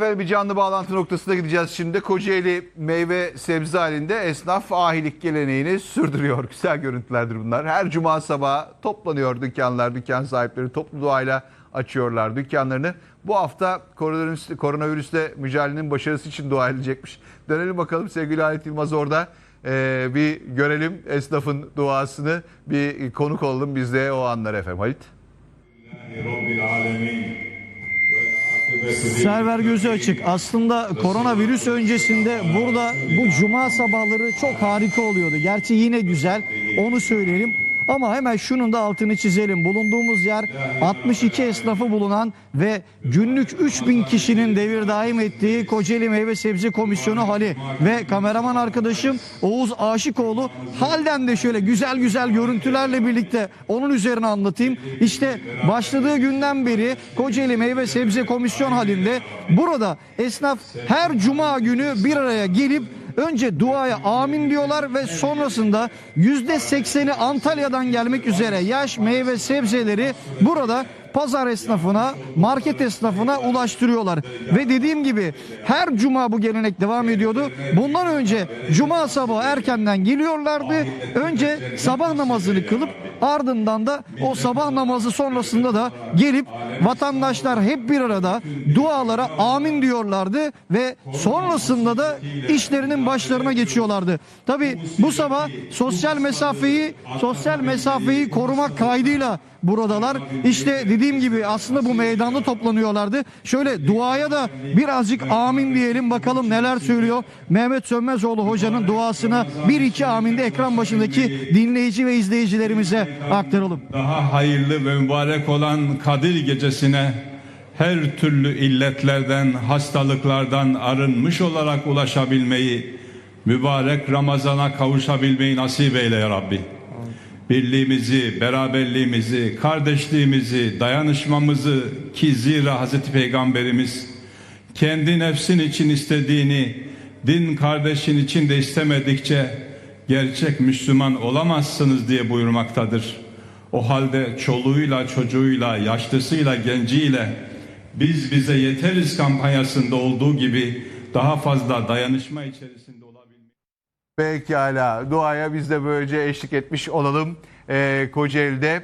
Efendim bir canlı bağlantı noktasına gideceğiz şimdi. Kocaeli meyve sebze halinde esnaf ahilik geleneğini sürdürüyor. Güzel görüntülerdir bunlar. Her cuma sabahı toplanıyor dükkanlar, dükkan sahipleri toplu duayla açıyorlar dükkanlarını. Bu hafta koronavirüs, koronavirüsle mücadelenin başarısı için dua edilecekmiş. Dönelim bakalım sevgili Halit Yılmaz orada. Ee, bir görelim esnafın duasını. Bir konuk olalım biz de o anlar efendim. Halit. Rabbil alemin. Server gözü açık. Aslında koronavirüs öncesinde burada bu cuma sabahları çok harika oluyordu. Gerçi yine güzel onu söyleyelim. Ama hemen şunun da altını çizelim. Bulunduğumuz yer 62 esnafı bulunan ve günlük 3000 kişinin devir daim ettiği Kocaeli Meyve Sebze Komisyonu hali ve kameraman arkadaşım Oğuz Aşıkoğlu halden de şöyle güzel güzel görüntülerle birlikte onun üzerine anlatayım. İşte başladığı günden beri Kocaeli Meyve Sebze Komisyon halinde burada esnaf her cuma günü bir araya gelip Önce duaya amin diyorlar ve sonrasında yüzde sekseni Antalya'dan gelmek üzere yaş meyve sebzeleri burada pazar esnafına, market esnafına ulaştırıyorlar. Ve dediğim gibi her cuma bu gelenek devam ediyordu. Bundan önce cuma sabahı erkenden geliyorlardı. Önce sabah namazını kılıp ardından da o sabah namazı sonrasında da gelip vatandaşlar hep bir arada dualara amin diyorlardı ve sonrasında da işlerinin başlarına geçiyorlardı. Tabi bu sabah sosyal mesafeyi sosyal mesafeyi korumak kaydıyla buradalar. İşte dediğim gibi aslında bu meydanda toplanıyorlardı. Şöyle duaya da birazcık amin diyelim bakalım neler söylüyor. Mehmet Sönmezoğlu hocanın duasına bir iki aminde ekran başındaki dinleyici ve izleyicilerimize aktaralım. Daha hayırlı ve mübarek olan Kadir gecesine her türlü illetlerden, hastalıklardan arınmış olarak ulaşabilmeyi, mübarek Ramazan'a kavuşabilmeyi nasip eyle ya Rabbi. Birliğimizi, beraberliğimizi, kardeşliğimizi, dayanışmamızı ki zira Hazreti Peygamberimiz kendi nefsin için istediğini din kardeşin için de istemedikçe gerçek Müslüman olamazsınız diye buyurmaktadır. O halde çoluğuyla, çocuğuyla, yaşlısıyla, genciyle biz bize yeteriz kampanyasında olduğu gibi daha fazla dayanışma içerisinde olabilmek. Pekala duaya biz de böylece eşlik etmiş olalım. Ee, Kocaeli'de